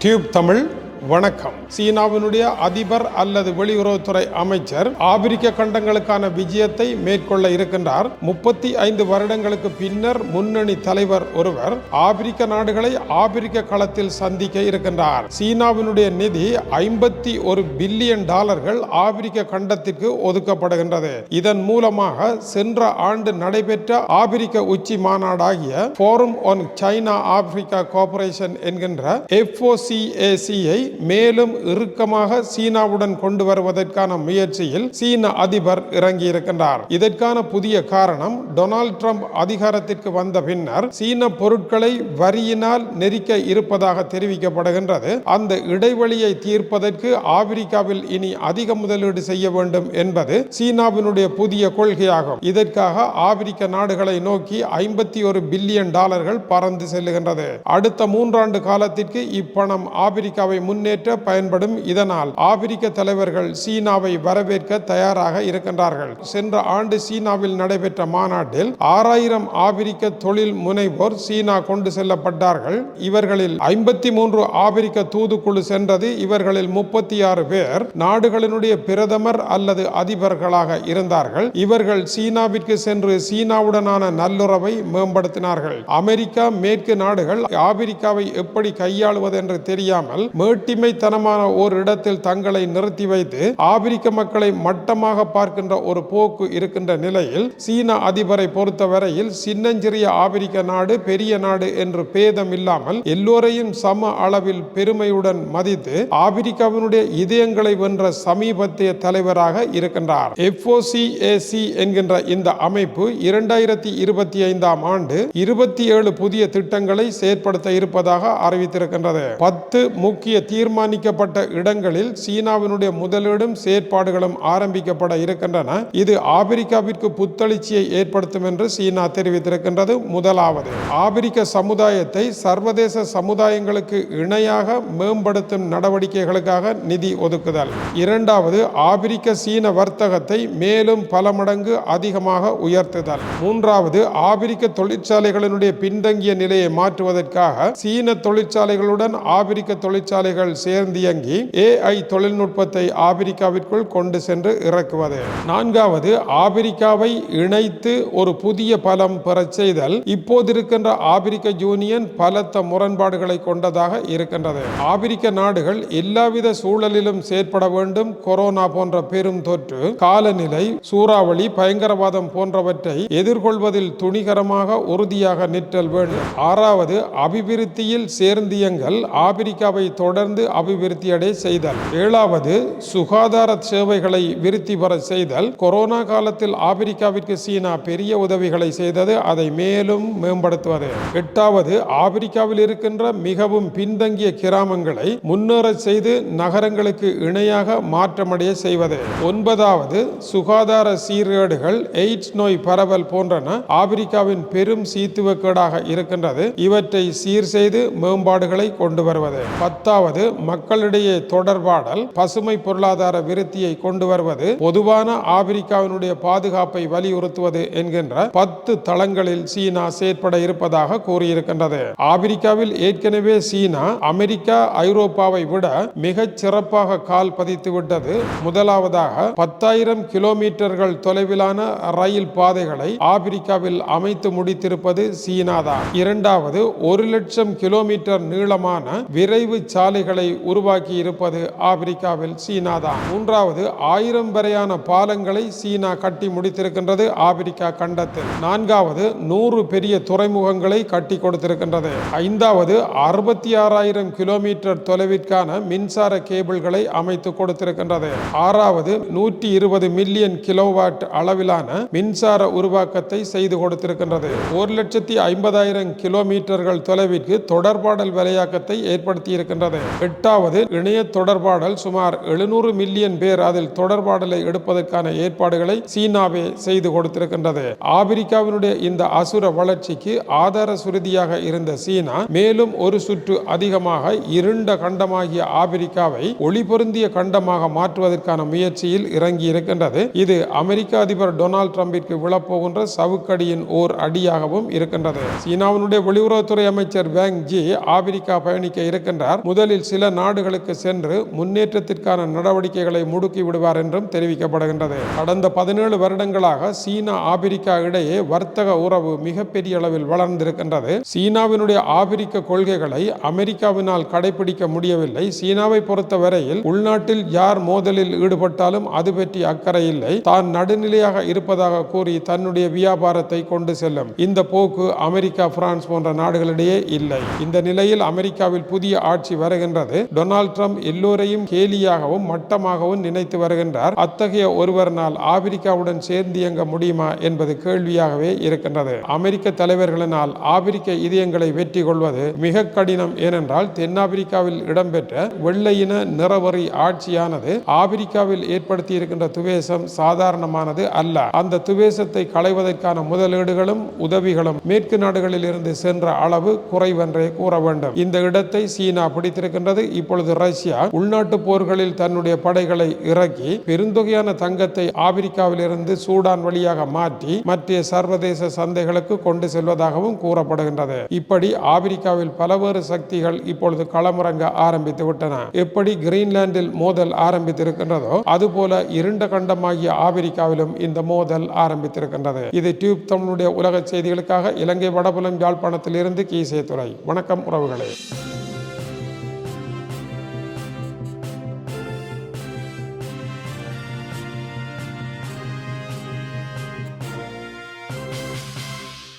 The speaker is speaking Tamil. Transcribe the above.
டியூப் தமிழ் வணக்கம். சீனாவினுடைய அதிபர் அல்லது வெளியுறவுத்துறை அமைச்சர் ஆப்பிரிக்க கண்டங்களுக்கான விஜயத்தை மேற்கொள்ள இருக்கின்றார். முப்பத்தி ஐந்து வருடங்களுக்கு பின்னர் முன்னணி தலைவர் ஒருவர் ஆப்பிரிக்க நாடுகளை ஆப்பிரிக்க களத்தில் சந்திக்க இருக்கின்றார். சீனாவினுடைய நிதி ஐம்பத்தி ஒரு பில்லியன் டாலர்கள் ஆப்பிரிக்க கண்டத்திற்கு ஒதுக்கப்படுகின்றது. இதன் மூலமாக சென்ற ஆண்டு நடைபெற்ற ஆப்பிரிக்க உச்சி மாநாடாகிய forum on China Africa cooperation என்கின்ற எஃப்ஓசிஏசியை மேலும் இறுக்கமாக சீனாவுடன் கொண்டு வருவதற்கான முயற்சியில் சீன அதிபர் இறங்கியிருக்கின்றார். இதற்கான புதிய காரணம் டொனால்ட் ட்ரம்ப் அதிகாரத்திற்கு வந்த பின்னர் சீன பொருட்களை வரியினால் நெரிக்க இருப்பதாக தெரிவிக்கப்படுகின்றது. அந்த இடைவெளியை தீர்ப்பதற்கு ஆப்பிரிக்காவில் இனி அதிக முதலீடு செய்ய வேண்டும் என்பது சீனாவினுடைய புதிய கொள்கையாகும். இதற்காக ஆப்பிரிக்க நாடுகளை நோக்கி ஐம்பத்தி ஒரு பில்லியன் டாலர்கள் பறந்து செல்லுகின்றது. அடுத்த மூன்றாண்டு காலத்திற்கு இப்பணம் ஆப்பிரிக்காவை முன்னேற்ற பயன்படும் இதனால் ஆப்பிரிக்க தலைவர்கள் சீனாவை வரவேற்க தயாராக இருக்கின்றார்கள். சென்ற ஆண்டு சீனாவில் நடைபெற்ற மாநாட்டில் ஆறாயிரம் ஆப்பிரிக்க தொழில் முனைவோர் சீனா கொண்டு செல்லப்பட்டார்கள். இவர்களில் ஐம்பத்தி மூன்று ஆப்பிரிக்க தூதுக்குழு சென்றது. இவர்களில் முப்பத்தி ஆறு பேர் நாடுகளினுடைய பிரதமர் அல்லது அதிபர்களாக இருந்தார்கள். இவர்கள் சீனாவிற்கு சென்று சீனாவுடனான நல்லுறவை மேம்படுத்தினார்கள். அமெரிக்கா மேற்கு நாடுகள் ஆப்பிரிக்காவை எப்படி கையாளுவது என்று தெரியாமல் வெட்டிமைத்தனமான ஒரு இடத்தில் தங்களை நிறுத்தி வைத்து ஆப்பிரிக்க மக்களை மட்டமாக பார்க்கின்ற ஒரு போக்கு இருக்கின்ற நிலையில் சீன அதிபரை பொறுத்தவரையில் சின்னஞ்சிறிய ஆப்பிரிக்க நாடு பெரிய நாடு என்று பேதம் இல்லாமல் எல்லோரையும் சம அளவில் பெருமையுடன் மதித்து ஆப்பிரிக்காவினுடைய இதயங்களை வென்ற சமீபத்திய தலைவராக இருக்கின்றார். எஃப்ஓசிஏசி என்கின்ற இந்த அமைப்பு இரண்டாயிரத்தி இருபத்தி ஐந்தாம் ஆண்டு இருபத்தி ஏழு புதிய திட்டங்களை செயற்படுத்த இருப்பதாக அறிவித்திருக்கின்றது. பத்து முக்கிய தீர்மானிக்கப்பட்ட இடங்களில் சீனாவினுடைய முதலீடும் செயற்பாடுகளும் ஆரம்பிக்கப்பட இருக்கின்றன. இது ஆப்பிரிக்காவிற்கு புத்தளிச்சியை ஏற்படுத்தும் என்று சீனா தெரிவித்திருக்கின்றது. முதலாவது ஆப்பிரிக்க சமுதாயத்தை சர்வதேச சமுதாயங்களுக்கு இணையாக மேம்படுத்தும் நடவடிக்கைகளுக்காக நிதி ஒதுக்குதல். இரண்டாவது ஆப்பிரிக்க சீன வர்த்தகத்தை மேலும் பல மடங்கு அதிகமாக உயர்த்துதல். மூன்றாவது ஆப்பிரிக்க தொழிற்சாலைகளினுடைய பின்தங்கிய நிலையை மாற்றுவதற்காக சீன தொழிற்சாலைகளுடன் ஆப்பிரிக்க தொழிற்சாலைகள் சேர்ந்து இயங்கி ஏஐ தொழில்நுட்பத்தை ஆப்பிரிக்காவிற்குள் கொண்டு சென்று இறக்குவது. நான்காவது ஆப்பிரிக்காவை இணைத்து ஒரு புதிய பலம் பெறச் செய்தல். இப்போது இருக்கின்ற ஆப்பிரிக்க யூனியன் பலத்த முரண்பாடுகளை கொண்டதாக இருக்கின்றது. ஆப்பிரிக்க நாடுகள் எல்லாவித சூழலிலும் செயற்பட வேண்டும். கொரோனா போன்ற பெரும் தொற்று காலநிலை சூறாவளி பயங்கரவாதம் போன்றவற்றை எதிர்கொள்வதில் துணிகரமாக உறுதியாக நிற்றல் வேண்டும். ஆறாவது அபிவிருத்தியில் சேர்ந்தியங்கள் ஆப்பிரிக்காவை தொடர்ந்து அபிவிருத்தியடை செய்தல். ஏழாவது சுகாதார சேவைகளை விருத்தி பெற செய்தல். கொரோனா காலத்தில் ஆப்பிரிக்காவிற்கு சீனா பெரிய உதவிகளை செய்தது அதை மேலும் மேம்படுத்துவது. எட்டாவது ஆப்பிரிக்காவில் இருக்கின்ற மிகவும் பின்தங்கிய கிராமங்களை முன்னேற செய்து நகரங்களுக்கு இணையாக மாற்றமடைய செய்வது. ஒன்பதாவது சுகாதார சீர்கேடுகள் எய்ட்ஸ் நோய் பரவல் போன்றன ஆப்பிரிக்காவின் பெரும் சீத்துவக்கேடாக இருக்கின்றது. இவற்றை சீர் செய்து மேம்பாடுகளை கொண்டு வருவது. பத்தாவது மக்களிடையே தொடர்பாடல் பசுமை பொருளாதார விருத்தியை கொண்டு வருவது பொதுவான ஆப்பிரிக்காவினுடைய பாதுகாப்பை வலியுறுத்துவது என்கின்ற பத்து தளங்களில் சீனா செயற்பட இருப்பதாக கூறியிருக்கின்றது. ஆப்பிரிக்காவில் ஏற்கனவே சீனா அமெரிக்கா ஐரோப்பாவை விட மிகச் சிறப்பாக கால் பதித்து விட்டது. முதலாவதாக பத்தாயிரம் கிலோமீட்டர்கள் தொலைவிலான ரயில் பாதைகளை ஆப்பிரிக்காவில் அமைத்து முடித்திருப்பது சீனா தான் இரண்டாவது ஒரு லட்சம் கிலோமீட்டர் நீளமான விரைவு சாலைகளை உருவாக்கி இருப்பது ஆப்பிரிக்காவில் சீனா தான் மூன்றாவது ஆயிரம் வரையான பாலங்களை சீனா கட்டி முடித்திருக்கின்றது ஆப்பிரிக்கா கண்டத்தில். நான்காவது நூறு பெரிய துறைமுகங்களை கட்டி கொடுத்திருக்கின்றது. ஐந்தாவது அறுபத்தி ஆறாயிரம் கிலோமீட்டர் தொலைவிற்கான மின்சார கேபிள்களை அமைத்து கொடுத்திருக்கின்றது. ஆறாவது நூற்றி இருபது மில்லியன் கிலோவாட் அளவிலான மின்சார உருவாக்கத்தை செய்து கொடுத்திருக்கின்றது. ஒரு லட்சத்தி ஐம்பதாயிரம் கிலோமீட்டர்கள் தொலைவிற்கு தொடர்பாடல் விலையாக்கத்தை ஏற்படுத்தி இருக்கின்றது எட்டாவது இணைய தொடர்பாடல் சுமார் எழுநூறு மில்லியன் பேர் அதில் தொடர்பாடலை எடுப்பதற்கான ஏற்பாடுகளை சீனாவே செய்து கொடுத்திருக்கின்றது. ஆப்பிரிக்காவினுடைய இந்த அசுர வளர்ச்சிக்கு ஆதார சுருதியாக இருந்த சீனா மேலும் ஒரு சுற்று அதிகமாக இருண்ட கண்டமாகிய ஆப்பிரிக்காவை ஒளி பொருந்திய கண்டமாக மாற்றுவதற்கான முயற்சியில் இறங்கி இருக்கின்றது இது அமெரிக்க அதிபர் டொனால்ட் ட்ரம்பிற்கு விழப்போகின்ற சவுக்கடியின் ஓர் அடியாகவும் இருக்கின்றது. சீனாவினுடைய வெளியுறவுத்துறை அமைச்சர் வேங் ஜி ஆப்பிரிக்கா பயணிக்க இருக்கின்றார். முதலில் சில நாடுகளுக்கு சென்று முன்னேற்றத்திற்கான நடவடிக்கைகளை முடுக்கி விடுவார் என்றும் தெரிவிக்கப்படுகின்றது. கடந்த பதினேழு வருடங்களாக சீனா ஆப்பிரிக்கா இடையே வர்த்தக உறவு மிகப்பெரிய அளவில் வளர்ந்திருக்கின்றது. சீனாவினுடைய ஆபிரிக்க கொள்கைகளை அமெரிக்காவினால் கடைபிடிக்க முடியவில்லை. சீனாவை பொறுத்தவரையில் உள்நாட்டில் யார் மோதலில் ஈடுபட்டாலும் அது பற்றி அக்கறை இல்லை. தான் நடுநிலையாக இருப்பதாக கூறி தன்னுடைய வியாபாரத்தை கொண்டு செல்லும். இந்த போக்கு அமெரிக்கா பிரான்ஸ் போன்ற நாடுகளிடையே இல்லை. இந்த நிலையில் அமெரிக்காவில் புதிய ஆட்சி வருகின்றது டொனால்ட் ட்ரம்ப் எல்லோரையும் கேலியாகவும் மட்டமாகவும் நினைத்து வருகின்றார். அத்தகைய ஒருவரினால் ஆப்பிரிக்காவுடன் சேர்ந்து இயங்க முடியுமா என்பது கேள்வியாகவே இருக்கின்றது. அமெரிக்க தலைவர்களினால் ஆப்பிரிக்க இதயங்களை வெற்றி கொள்வது மிக கடினம் ஏனென்றால் தென்னாப்பிரிக்காவில் இடம்பெற்ற வெள்ளையின நிறவரி ஆட்சியானது ஆப்பிரிக்காவில் ஏற்படுத்தி இருக்கின்ற துவேசம் சாதாரணமானது அல்ல. அந்த துவேசத்தை களைவதற்கான முதலீடுகளும் உதவிகளும் மேற்கு நாடுகளில் இருந்து சென்ற அளவு குறைவென்றே கூற வேண்டும். இந்த இடத்தை சீனா பிடித்திருக்கின்ற பிடித்திருக்கின்றது இப்பொழுது ரஷ்யா உள்நாட்டு போர்களில் தன்னுடைய படைகளை இறக்கி பெருந்தொகையான தங்கத்தை ஆப்பிரிக்காவிலிருந்து சூடான் வழியாக மாற்றி மற்ற சர்வதேச சந்தைகளுக்கு கொண்டு செல்வதாகவும் கூறப்படுகின்றது. இப்படி ஆப்பிரிக்காவில் பலவேறு சக்திகள் இப்பொழுது களமிறங்க ஆரம்பித்து விட்டன. எப்படி கிரீன்லாந்தில் மோதல் ஆரம்பித்திருக்கின்றதோ அதுபோல இருண்ட கண்டமாகிய ஆப்பிரிக்காவிலும் இந்த மோதல் ஆரம்பித்திருக்கின்றது. இது டியூப் தமிழுடைய உலக செய்திகளுக்காக இலங்கை வடபுலம் யாழ்ப்பாணத்தில் இருந்து கீசே துறை வணக்கம் உறவுகளே.